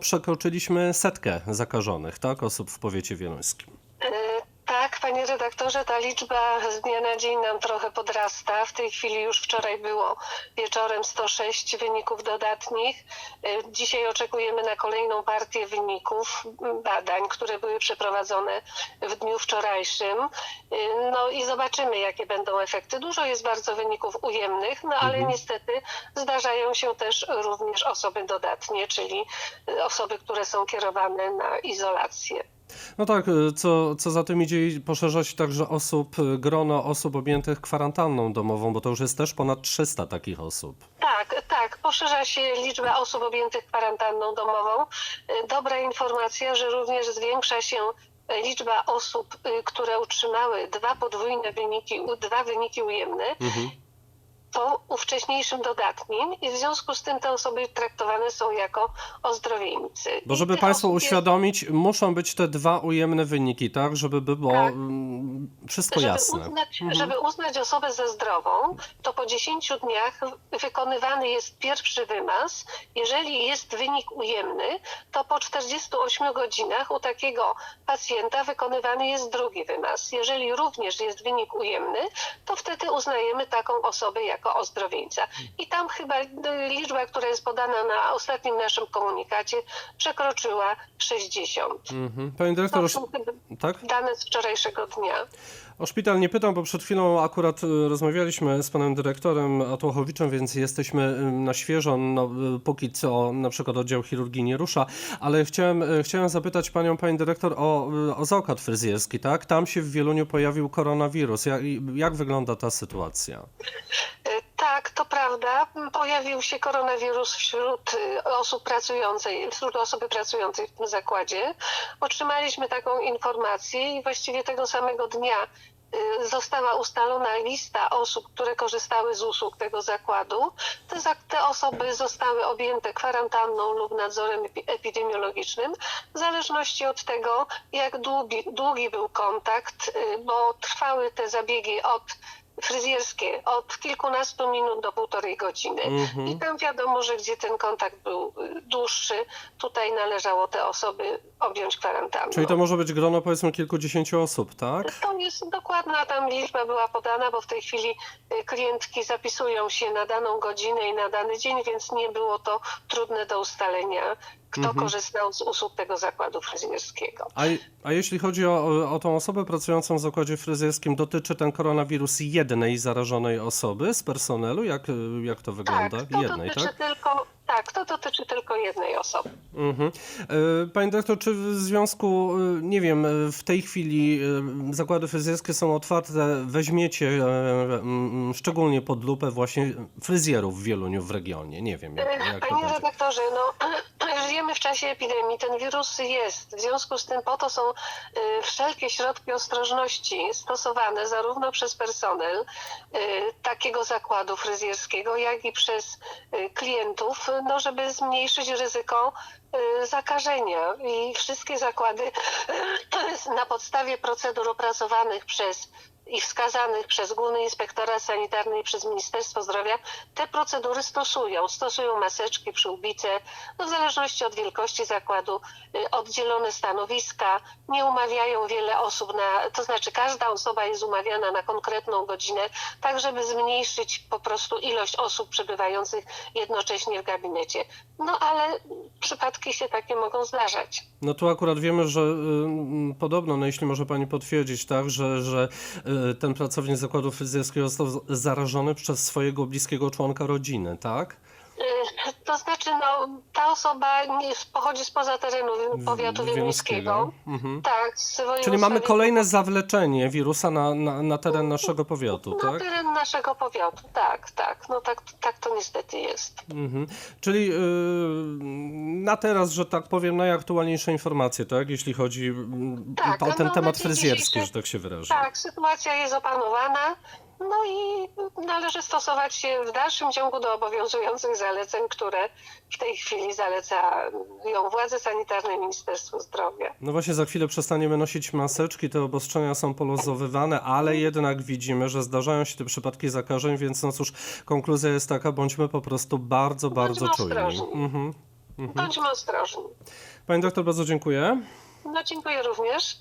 Przekroczyliśmy setkę zakażonych, tak, osób w powiecie wieluńskim. Panie redaktorze, ta liczba z dnia na dzień nam trochę podrasta. W tej chwili już wczoraj było wieczorem 106 wyników dodatnich. E, Dzisiaj oczekujemy na kolejną partię wyników m, badań, które były przeprowadzone w dniu wczorajszym. E, No i zobaczymy, jakie będą efekty. Dużo jest bardzo wyników ujemnych, no ale niestety zdarzają się też również osoby dodatnie, czyli e, osoby, które są kierowane na izolację. No tak, y, co, co za tym idzie, poszerza się także osób, y, grono osób objętych kwarantanną domową, bo to już jest też ponad 300 takich osób. Tak, tak. Poszerza się liczba osób objętych kwarantanną domową. Y, Dobra informacja, że również zwiększa się liczba osób, które utrzymały dwa podwójne wyniki, dwa wyniki ujemne Mhm. Po wcześniejszym dodatnim i w związku z tym te osoby traktowane są jako ozdrowieńcy. Bo żeby Państwu osób uświadomić, muszą być te dwa ujemne wyniki, tak, żeby było Tak. mm, wszystko żeby jasne. Uznać, Mhm. Żeby uznać osobę za zdrową, to po 10 dniach wykonywany jest pierwszy wymaz. Jeżeli jest wynik ujemny, to po 48 godzinach u takiego pacjenta wykonywany jest drugi wymaz. Jeżeli również jest wynik ujemny, to wtedy uznajemy taką osobę jako ozdrowieńca. I tam chyba liczba, która jest podana na ostatnim naszym komunikacie, przekroczyła 60. Mhm. Panie dyrektor, To są tak? dane z wczorajszego dnia. O szpital nie pytam, bo przed chwilą akurat y, rozmawialiśmy z panem dyrektorem Atłochowiczem, więc jesteśmy y, na świeżo. No, y, póki co na przykład oddział chirurgii nie rusza, ale chciałem, chciałem zapytać panią, pani dyrektor, o, o zakład fryzjerski, tak? Tam się w Wieluniu pojawił koronawirus. Jak, jak wygląda ta sytuacja? To prawda. Pojawił się koronawirus wśród y, osób pracującej, wśród osoby pracującej w tym zakładzie. Otrzymaliśmy taką informację i właściwie tego samego dnia y, została ustalona lista osób, które korzystały z usług tego zakładu. Te, te osoby zostały objęte kwarantanną lub nadzorem epi- epidemiologicznym w zależności od tego, jak długi, długi był kontakt, y, bo trwały te zabiegi od fryzjerskie od kilkunastu minut do półtorej godziny. Mhm. I tam wiadomo, że gdzie ten kontakt był y, dłuższy, tutaj należało te osoby objąć kwarantanną. Czyli to może być grono powiedzmy kilkudziesięciu osób, tak? To jest dokładna tam liczba była podana, bo w tej chwili y, klientki zapisują się na daną godzinę i na dany dzień, więc nie było to trudne do ustalenia, kto Mhm. korzystał z usług tego zakładu fryzjerskiego. A, a jeśli chodzi o, o tą osobę pracującą w zakładzie fryzjerskim, dotyczy ten koronawirus jednej zarażonej osoby z personelu? Jak, jak to wygląda? Tak, to jednej, dotyczy tak? tylko, tak, to dotyczy tylko jednej osoby. Mhm. E, Panie dyrektor, czy w związku, e, nie wiem, e, w tej chwili zakłady fryzjerskie są otwarte, weźmiecie szczególnie pod lupę właśnie fryzjerów w Wieluniu w regionie? Nie wiem, jak, jak to Panie redaktorze, no, żyjemy w czasie epidemii, ten wirus jest. W związku z tym po to są wszelkie środki ostrożności stosowane zarówno przez personel takiego zakładu fryzjerskiego, jak i przez klientów, no, żeby zmniejszyć ryzyko y, zakażenia. I wszystkie zakłady na podstawie procedur opracowanych przez i wskazanych przez Główny Inspektorat Sanitarny i przez Ministerstwo Zdrowia te procedury stosują. Stosują maseczki, przyłbice, no w zależności od wielkości zakładu, y, oddzielone stanowiska, nie umawiają wiele osób na, to znaczy każda osoba jest umawiana na konkretną godzinę, tak żeby zmniejszyć po prostu ilość osób przebywających jednocześnie w gabinecie. No ale przypadki się takie mogą zdarzać. No tu akurat wiemy, że y, podobno, no jeśli może Pani potwierdzić, tak, że, że y, ten pracownik zakładu fryzjerskiego został zarażony przez swojego bliskiego członka rodziny, tak? To znaczy, no, ta osoba nie, pochodzi spoza terenu powiatu wieluńskiego. Mhm. Tak, z Czyli mamy kolejne zawleczenie wirusa na, na, na teren naszego powiatu, Na tak? teren naszego powiatu, tak, tak. No tak, tak to niestety jest. Mhm. Czyli y, na teraz, że tak powiem, najaktualniejsze informacje, tak? Jeśli chodzi mm, Tak, o ten no, temat na fryzjerski, że tak się wyrażę. Tak, sytuacja jest opanowana. No i należy stosować się w dalszym ciągu do obowiązujących zaleceń, które w tej chwili zalecają władze sanitarne i Ministerstwo Zdrowia. No właśnie za chwilę przestaniemy nosić maseczki, te obostrzenia są poluzowywane, ale jednak widzimy, że zdarzają się te przypadki zakażeń, więc no cóż, konkluzja jest taka, bądźmy po prostu bardzo, bardzo Bądźmy czujni. ostrożni. Mhm. Bądźmy ostrożni. Pani doktor, bardzo dziękuję. No dziękuję również.